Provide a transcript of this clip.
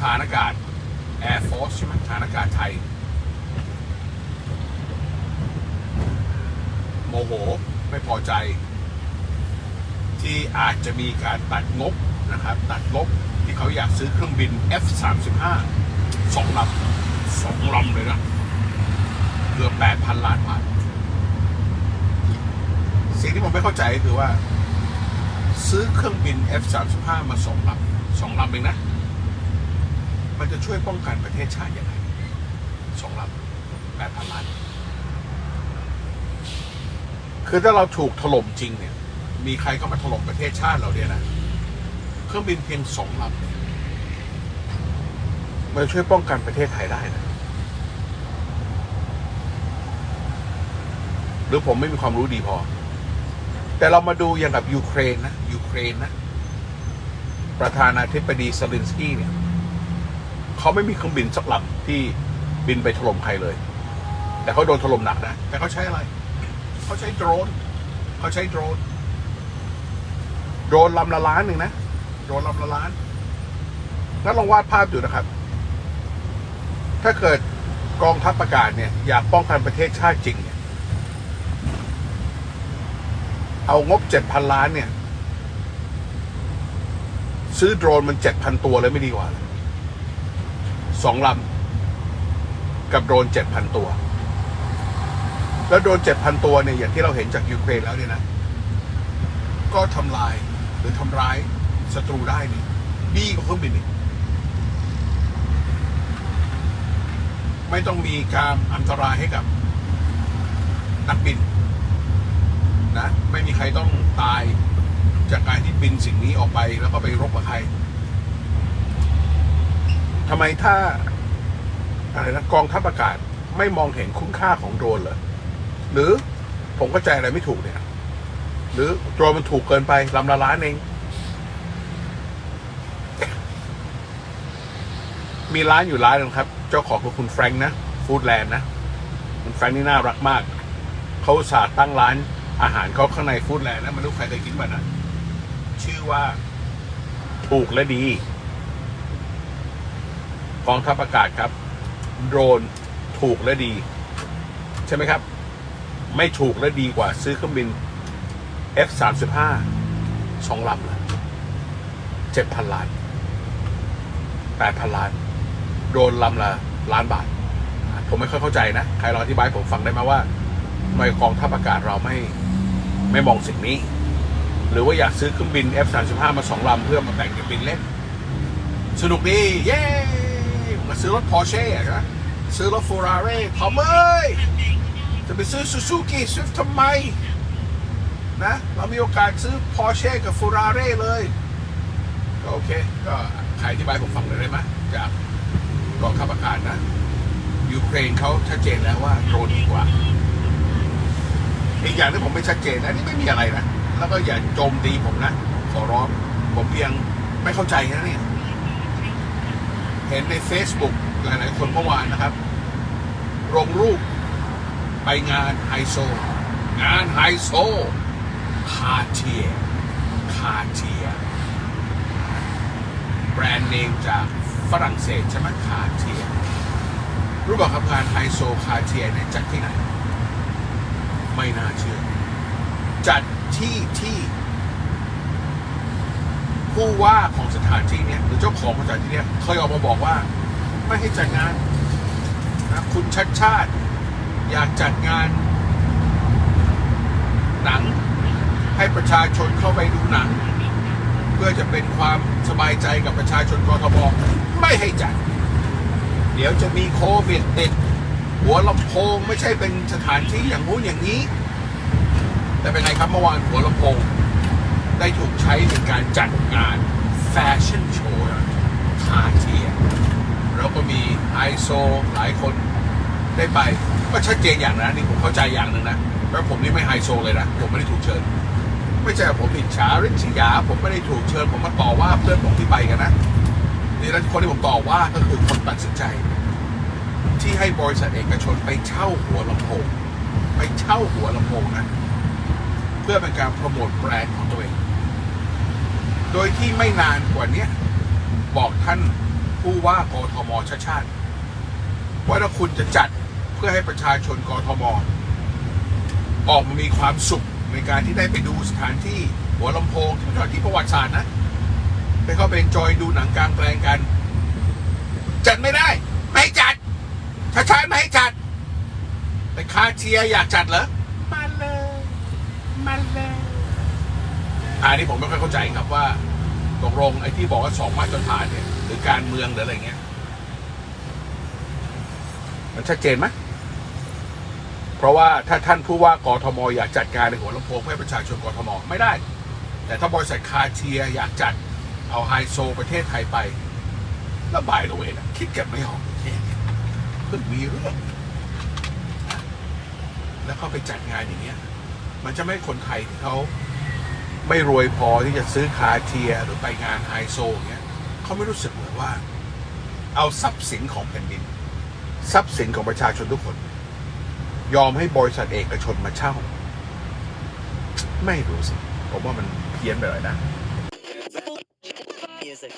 ฐานอากาศ Air Force ใช่ไหมฐานอากาศไทย โมโห ไม่พอใจ ที่อาจจะมีการตัดงบนะครับ ตัดงบที่เขาอยากซื้อเครื่องบิน F35 สองลำสองลำเลยนะเกือบ8,000 ล้านบาทสิ่งที่ผมไม่เข้าใจคือว่า ซื้อเครื่องบิน F35 มาสองลำสองลำเองนะ มันจะช่วยป้องกันประเทศชาติยังไงสองลำแปดพันล้านคือถ้าเราถูกถล่มจริงเนี่ย มีใครเข้ามาถล่มประเทศชาติเราเนี่ยนะ เครื่องบินเพียงสองลำเนี่ยมันช่วยป้องกันประเทศไทยได้นะ หรือผมไม่มีความรู้ดีพอ แต่เรามาดูอย่างกับยูเครนนะยูเครนนะ ประธานาธิบดีซาลินสกี้เนี่ยเขาไม่มีเครื่องบินสักลำที่บินไปถล่มใครเลย แต่เขาโดนถล่มหนักนะ แต่เขาใช้อะไร เขาใช้โดรนเขาใช้โดรนโดรนลำละล้านหนึ่งนะโดรนลำละล้านงั้นลองวาดภาพดูนะครับ ถ้าเกิดกองทัพอากาศเนี่ยอยากป้องกันประเทศชาติจริงเนี่ย เอางบเจ็ดพันล้านเนี่ย ซื้อโดรนมันเจ็ดพันตัวเลยไม่ดีกว่าสองลำกับโดรนเจ็ดพันตัว แล้วโดรนเจ็ดพันตัวเนี่ยอย่างที่เราเห็นจากยูเครนแล้วเนี่ยนะ ก็ทำลายหรือทำร้ายศัตรูได้นี่ดีกว่าเครื่องบินอีกไม่ต้องมีการอันตรายให้กับนักบิน นะ ไม่มีใครต้องตายจากการที่บินสิ่งนี้ออกไปแล้วก็ไปรบกับใครทำไมถ้าอะไรนะกองทัพอากาศไม่มองเห็นคุณค่าของโดรนเหรอหรือผมเข้าใจอะไรไม่ถูกเนี่ย หรือโดรนมันถูกเกินไปลำละล้านเอง มีร้านอยู่ร้านหนึงครับ เจ้าของคือคุณแฟรงค์นะฟู้ดแลนด์นะ คุณแฟรงค์นี่น่ารักมาก เขาสาห์ตั้งร้าน อาหารเขาข้างในฟู้ดแลนด์นะไมันรู้ใครเคยกินบ้างนะชื่อว่า ถูกและดีกองทัพอากาศครับ โดรนถูกและดี ใช่ไหมครับ ไม่ถูกและดีกว่าซื้อเครื่องบิน F35 สองลำละเจ็ดพันล้านแปดพันล้าน โดรนลำละล้านบาท ผมไม่ค่อยเข้าใจนะ ใครลองอธิบายผมฟังได้ไหมว่าทำไมกองทัพอากาศเราไม่ ไม่มองสิ่งนี้ หรือว่าอยากซื้อเครื่องบิน F35 มาสองลำเพื่อมาแบ่งกันบินเล่น สนุกดี เย้มาซื้อรถพอร์เช่ใช่ไหมซื้อรถ f ฟ r ราเร่ทอมเอ้ยจะไปซื้อซูซูกิสวิฟทำไม นะ เรามีโอกาสซื้อพอร์เช่กับ f ฟ r ราเร่เลย ก็โอเค ก็ใครอธิบายผมฟังหน่อยได้ไหมจากกองทัพอากาศนะยูเครนเขาชัดเจนแล้วว่าโดนดีกว่า อีกอย่างที่ผมไม่ชัดเจนนะนี่ไม่มีอะไรนะแล้วก็อย่าโจมตีผมนะขอร้องผมเพียงไม่เข้าใจนั้นเองเห็นใน Facebook หลายๆคนเมื่อวานนะครับลงรูปไปงานไฮโซ งานไฮโซคาเทียคาเทียแบรนด์เนมจากฝรั่งเศสใช่ไหมคาเทียรู้บอกครับงานไฮโซคาเทียเนี่ยจัดที่ไหน ไม่น่าเชื่อ จัดที่ที่ ผู้ว่าของสถานที่เนี่ยหรือเจ้าของสถานที่เนี่ยเคยออกมาบอกว่า ไม่ให้จัดงานนะคุณชัดชาติ อยากจัดงาน หนัง ให้ประชาชนเข้าไปดูหนัง เพื่อจะเป็นความสบายใจกับประชาชนกรทมไม่ให้จัด เดี๋ยวจะมีโควิดติด หัวลำโพงไม่ใช่เป็นสถานที่อย่างงู้นอย่างนี้ แต่เป็นไงครับเมื่อวานหัวลำโพง ได้ถูกใช้ในการจัดงานแฟชั่นโชว์คาเทียแล้วก็มีไฮโซหลายคนได้ไปก็ชัดเจนอย่างนะนี่ผมเข้าใจอย่างหนึ่งนะเพราะผมนี่ไม่ไฮโซเลยนะผมไม่ได้ถูกเชิญ ไม่ใช่ผมอิจฉาริษยา ผมไม่ได้ถูกเชิญ ผมมาต่อว่าเพื่อนผมที่ไปกันนะนี่แล้วคนที่ผมต่อว่าก็คือคนตัดสินใจ ที่ให้บริษัทเอกชนไปเช่าหัวลำโพงไปเช่าหัวลำโพงนะเพื่อเป็นการโปรโมทแบรนด์ของตัวเอง โดยที่ไม่นานกว่านี้บอกท่านผู้ว่ากทมชาติชาติ ว่าถ้าคุณจะจัดเพื่อให้ประชาชนกทม ออกมามีความสุขในการที่ได้ไปดูสถานที่หัวลำโพงที่เป็นสถานที่ประวัติศาสตร์นะไปเข้าไปจอยดูหนังกลางแปลงกัน จัดไม่ได้ ไม่ให้จัดชาติชาติไม่ให้จัด แต่คา เชียร์อยากจัดเหรอมาเลยมาเลยอันนี้ผมไม่ค่อยเข้าใจครับว่าตกลงไอ้ที่บอกว่าสองมาตรฐานเนี่ยหรือการเมืองหรืออะไรเงี้ย มันชัดเจนไหมเพราะว่าถ้าท่านผู้ว่ากทมอยากจัดการในหัวลำโพงเพื่อให้ประชาชนกทมไม่ได้ แต่ถ้าบริษัทคาเชียร์อยากจัดเอาไฮโซประเทศไทยไปแล้วบายตัวเองคิดกันไม่ออกแค่นี้เพิ่งมีเรื่องนะ แล้วเข้าไปจัดงานอย่างเงี้ย มันจะไม่คนไทยที่เขาไม่รวยพอที่จะซื้อคาเทียหรือไปงานไฮโซอย่างเงี้ยเขาไม่รู้สึกเหมือนว่า เอาทรัพย์สินของแผ่นดิน ทรัพย์สินของประชาชนทุกคน ยอมให้บริษัทเอกชนมาเช่า ไม่รู้สิ ผมว่ามันเพี้ยนไปหน่อยนะ Music.